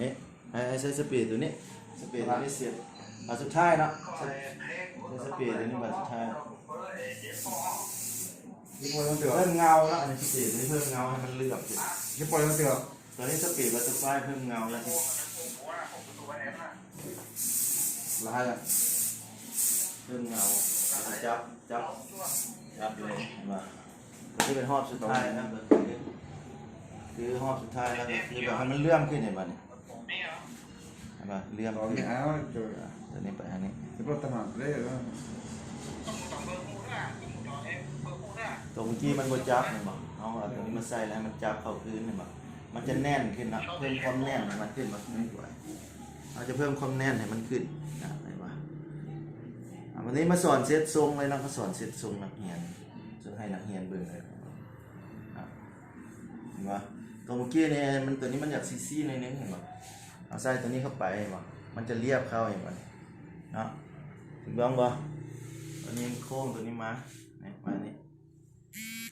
นี่ให้ให้ใช้สปีดตัวนี้สปีดตัวนี้เสียบมาสุดท้ายเนาะใช้ใช้สปีดตัวนี้มาสุดท้ายยี่ปอยมันเตือเพิ่มเงาแล้วอันนี้สปีดตัวนี้เพิ่มเงาให้มันเลือกสิยี่ปอยมันเตือตอนนี้สปีดบัตเตอร์ไฟเพิ่มเงาแล้วที่ลายอะเพิ่มเงาแล้วก็จับจับจับเลยเห็นปะตัวนี้เป็นหอบสุดท้ายนะเบอร์คือคือหอบสุดท้ายแล้วก็คือแบบให้มันเลื่อมขึ้นเห็นปะเนี่ยเห็น ปะเลื่อมลองขึ้นนี่อ้าวเจอตัวนี้ไปอันนี้ยี่ปอยตลาดเลยแล้วตัวเมื่อกี้มันบดจับเห็นปะเอาเอาตัวนี้มาใส่แล้วให้มันจับเข้าพื้นเห็นปะมันจะแน่นขึ้นนะเพิ่มความแน่นให้มันขึ้นมาไม่ไหวเราจะเพิ่มความแน่นให้มันขึ้นนะเห็นปะอะวันนี้มาสอนเซตทรงเลยนะเขาสอนเซตทรงนักเรียนจะให้นักเรียนเบิ่งเลยอะเห็นปะตัวเมื่อกี้เนี่ยมันตัวนี้มันอยากซีซีในอยนึงเห็นปะ เอาใส่ตัวนี้เข้าไปเห็นปะมันจะเรียบเข้าเห็นปะเนาะถึงบ้างปะตัวนี้โค้งตัวนี้มาเนี่ยมานี่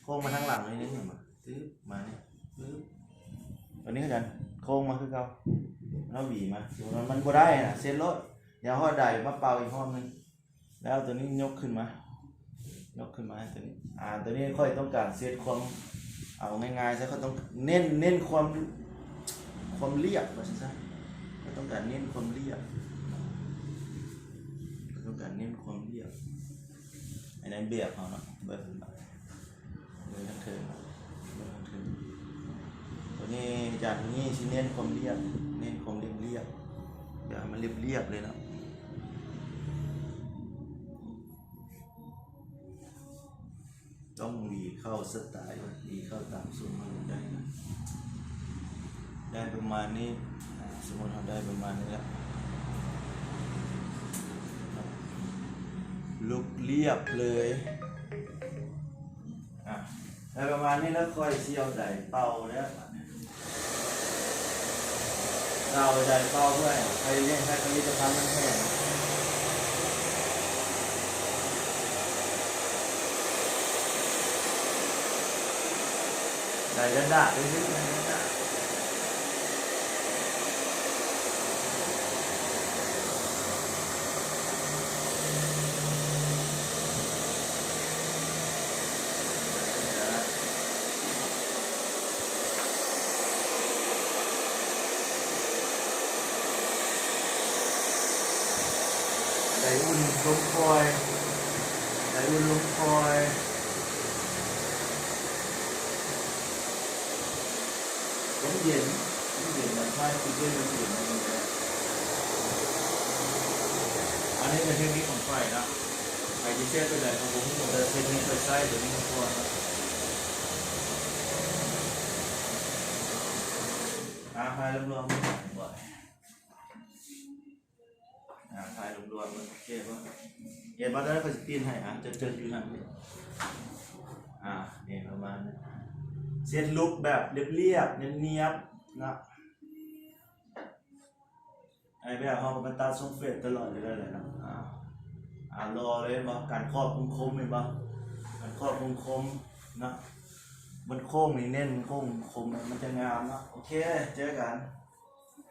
โค้งมาทางหลังเลยนี่เห็นปะตึ๊บมาเนี่ยปึ๊บตัวนี้กันโค้งมาคือเก่าแล้วหวีมาเดี๋ยวมันมันบ่ได้นะเส้นรถอย่าห่อใดมาเป่าอีกห้องนึงแล้วตัวนี้ยกขึ้นมายกขึ้นมาตัวนี้ อ่าตัวนี้ค่อยต้องการเซตความเอาง่ายๆซะเขาต้องเน้นเน้นความความเรียบว่าซะเขา ต้องการเน้นความเรียบเขาต้องการเน้นความเรียบอันนั้นเบียบเขาเนาะเบิร์นเลยทั้งเทิงเลยทั้งเทิงตัวนี้จากนี้ชิเน้นความเรียบเน้นความเรียบเรียบอย่ามันเรียบเรียบเลยนะต้องหวีเข้าสไตล์หวีเข้าตามสูตรมันได้นะ ได้ประมาณนี้ สมมติเราได้ประมาณนี้แล้วลุกเรียบเลยอะแล้ประมาณนี้แล้วค่อยเสียวใส่เป่าแล้วเราใส่เป่าเพื่อให้เลี้ยงให้ผลิตภัณฑ์มันแห้งใส่กระดาษไปนิดนึง กระดาษใส่อุ่นลมคอยใส่อุ่นลมคอยลมเย็นลมเย็นมันไม่คือด้วยลมเย็นมันเลยอันนี้เป็นเทคนิคของไฟนะไฟที่เชื่อไปเลยของผมผมจะเทคนิคไปใส่ตัวนี้มาก่อนะอาไฟรวมๆบ่อยาถ่ายรวมๆมันโอเคป่ะเห็นป่ะตอนนั้นเขาจะปีนให้อะจะเจออยู่นั่นอ่าเนี่ยประมาณนี้เซตลุกแบบเรียบๆเนียบๆนะไอ้แบบเขามันตาทรงเฟรตลอดเลยเลยนะอ่าอ่ารอเลยบ่การครอบคมคมเห็นป่ะการครอบคมคมนะมันโค้งนี่เน้นโค้งคมมันจะงามนะโอเคเจอกัน